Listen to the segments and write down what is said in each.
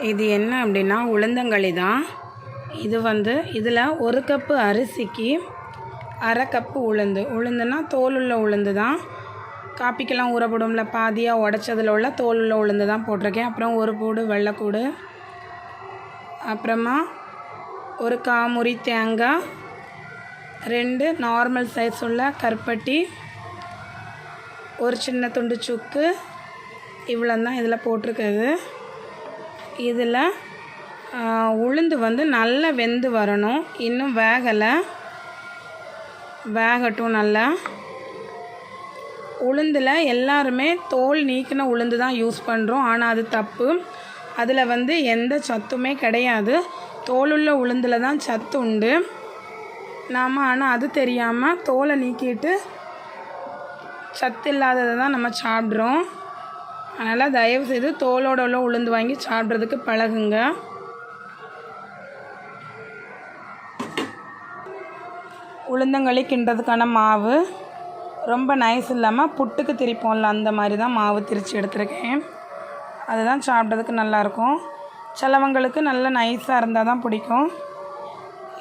இது என்ன அப்படின்னா உளுந்தங்களி தான். இது வந்து இதில் ஒரு கப்பு அரிசிக்கு அரை கப்பு உளுந்து. உளுந்துனா தோல் உள்ள உளுந்து தான். காப்பிக்கெல்லாம் ஊறப்படும்ல பாதியாக உடச்சதில் உள்ள தோல் உள்ள உளுந்து தான் போட்டிருக்கேன். அப்புறம் ஒரு கூடு வெள்ளைக்கூடு. அப்புறமா ஒரு காமுறி தேங்காய். ரெண்டு நார்மல் சைஸ் உள்ள கருப்பட்டி. ஒரு சின்ன துண்டு சுக்கு. இவ்வளோ தான் இதில் போட்டிருக்குது இதில் உளுந்து வந்து நல்லா வெந்து வரணும். இன்னும் வேகலை. வேகட்டும் நல்லா. உளுந்தில் எல்லாருமே தோல் நீக்கின உளுந்து தான் யூஸ் பண்ணுறோம். ஆனால் அது தப்பு. அதில் வந்து எந்த சத்துமே கிடையாது. தோலுள்ள உளுந்தில் தான் சத்து உண்டு. நாம் ஆனால் அது தெரியாமல் தோலை நீக்கிட்டு சத்து இல்லாததை தான் நம்ம சாப்பிட்றோம். அதனால் தயவுசெய்து தோலோட உளுந்து வாங்கி சாப்பிட்றதுக்கு பழகுங்க. உளுந்தங்களி கிண்டுறதுக்கான மாவு. ரொம்ப நைஸ் இல்லாமல் புட்டுக்கு திரிப்போம்ல அந்த மாதிரி தான் மாவு திரித்து எடுத்திருக்கேன். அதுதான் சாப்பிட்றதுக்கு நல்லாயிருக்கும். சிலவங்களுக்கு நல்ல நைஸாக இருந்தால் தான் பிடிக்கும்.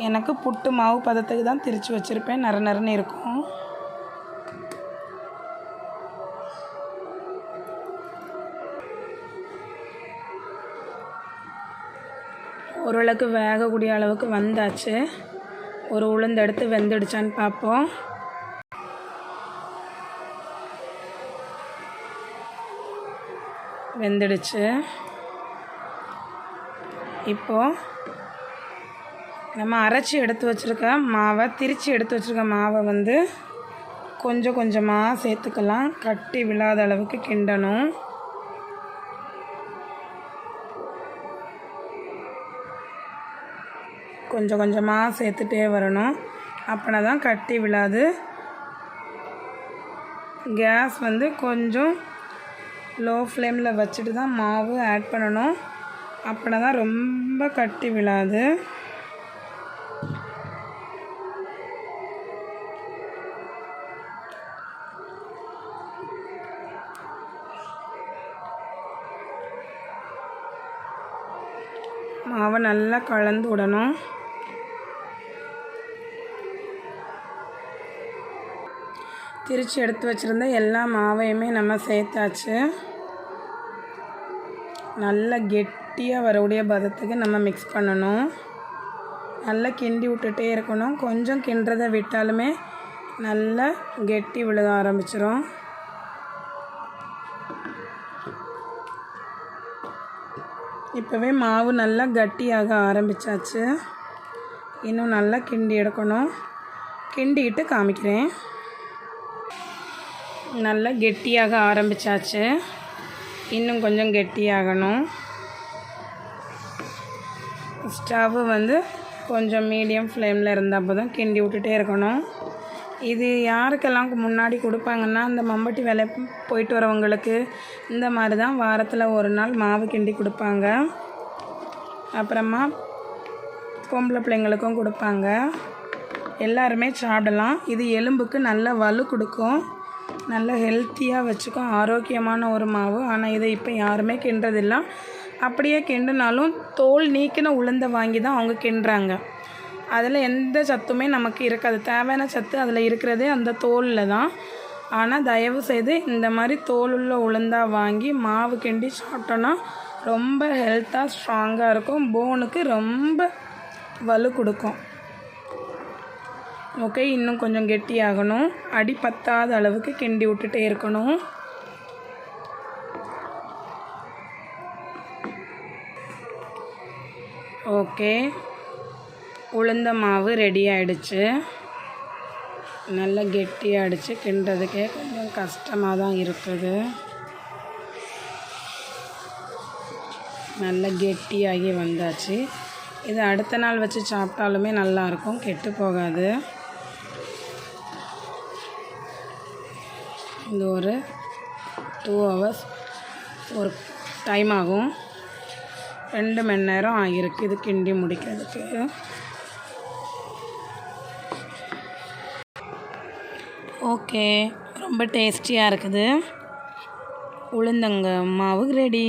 எனக்கு புட்டு மாவு பதத்துக்கு தான் திரித்து வச்சுருப்பேன். நறு நறுன்னு இருக்கும். ஓரளவுக்கு வேகக்கூடிய அளவுக்கு வந்தாச்சு. ஒரு உளுந்து எடுத்து வெந்துடுச்சான்னு பார்ப்போம் வெந்துடுச்சு. இப்போது நம்ம அரைச்சி எடுத்து வச்சுருக்க மாவை திரித்து எடுத்து வச்சுருக்க மாவை வந்து கொஞ்சம் கொஞ்சமாக சேர்த்துக்கலாம். கட்டி விழாத அளவுக்கு கிண்டணும். கொஞ்சம் கொஞ்சமாக சேர்த்துட்டே வரணும். அப்படின்னா தான் கட்டி விழாது. கேஸ் வந்து கொஞ்சம் லோ ஃப்ளேமில் வச்சுட்டு தான் மாவு ஆட் பண்ணணும். அப்படின்னா தான் ரொம்ப கட்டி விழாது. மாவை நல்லா கலந்து விடணும். திருச்சி எடுத்து வச்சுருந்த எல்லா மாவையுமே நம்ம சேர்த்தாச்சு. நல்லா கெட்டியாக வரக்கூடிய பதத்துக்கு நம்ம மிக்ஸ் பண்ணணும். நல்லா கிண்டி விட்டுட்டே இருக்கணும். கொஞ்சம் கிண்டுறதை விட்டாலுமே நல்லா கெட்டி விழுக ஆரம்பிச்சிரும். இப்போவே மாவு நல்லா கட்டியாக ஆரம்பித்தாச்சு இன்னும் நல்லா கிண்டி எடுக்கணும். கிண்டிக்கிட்டு காமிக்கிறேன். நல்லா கெட்டியாக ஆரம்பித்தாச்சு இன்னும் கொஞ்சம் கெட்டியாகணும். ஸ்டவ்வு வந்து கொஞ்சம் மீடியம் ஃப்ளேமில் இருந்தப்போ தான் கிண்டி விட்டுட்டே இருக்கணும். இது யாருக்கெல்லாம் முன்னாடி கொடுப்பாங்கன்னா இந்த மம்பட்டி வேலை போயிட்டு வரவங்களுக்கு இந்த மாதிரி தான் வாரத்தில் ஒரு நாள் மாவு கிண்டி கொடுப்பாங்க. அப்புறமா பொம்பளை பிள்ளைங்களுக்கும் கொடுப்பாங்க. எல்லாருமே சாப்பிடலாம். இது எலும்புக்கு நல்ல வலு கொடுக்கும். நல்ல ஹெல்த்தியாக வச்சுக்கும் ஆரோக்கியமான ஒரு மாவு. ஆனால் இதை இப்போ யாருமே கிண்டுறதில்ல. அப்படியே கிண்டுனாலும் தோல் நீக்கின உளுந்தை வாங்கி தான் அவங்க கிண்டுறாங்க. அதில் எந்த சத்துமே நமக்கு இருக்காது. தேவையான சத்து அதில் இருக்கிறதே அந்த தோலில் தான். ஆனால் தயவு செய்து இந்த மாதிரி தோல் உள்ள உளுந்தாக வாங்கி மாவு கிண்டி சாப்பிட்டோன்னா ரொம்ப ஹெல்த்தாக ஸ்ட்ராங்காக இருக்கும். போனுக்கு ரொம்ப வலு கொடுக்கும். ஓகே இன்னும் கொஞ்சம் கெட்டியாகணும் அடி பத்தாத அளவுக்கு கிண்டி விட்டுட்டே இருக்கணும். ஓகே. உளுந்த மாவு ரெடி ஆகிடுச்சு நல்லா கெட்டியாகிடுச்சு கிண்டுறதுக்கே கொஞ்சம் கஷ்டமாக தான் இருக்குது. நல்லா கெட்டியாகி வந்தாச்சு. இது அடுத்த நாள் வச்சு சாப்பிட்டாலுமே நல்லாயிருக்கும் கெட்டு போகாது. இது ஒரு டூ ஹவர்ஸ் ஒரு டைம் ஆகும். ரெண்டு மணி நேரம் ஆகியிருக்கு இது கிண்டி முடிக்கிறதுக்கு. ஓகே ரொம்ப டேஸ்டியாக இருக்குது. உளுந்தங்க மாவு ரெடி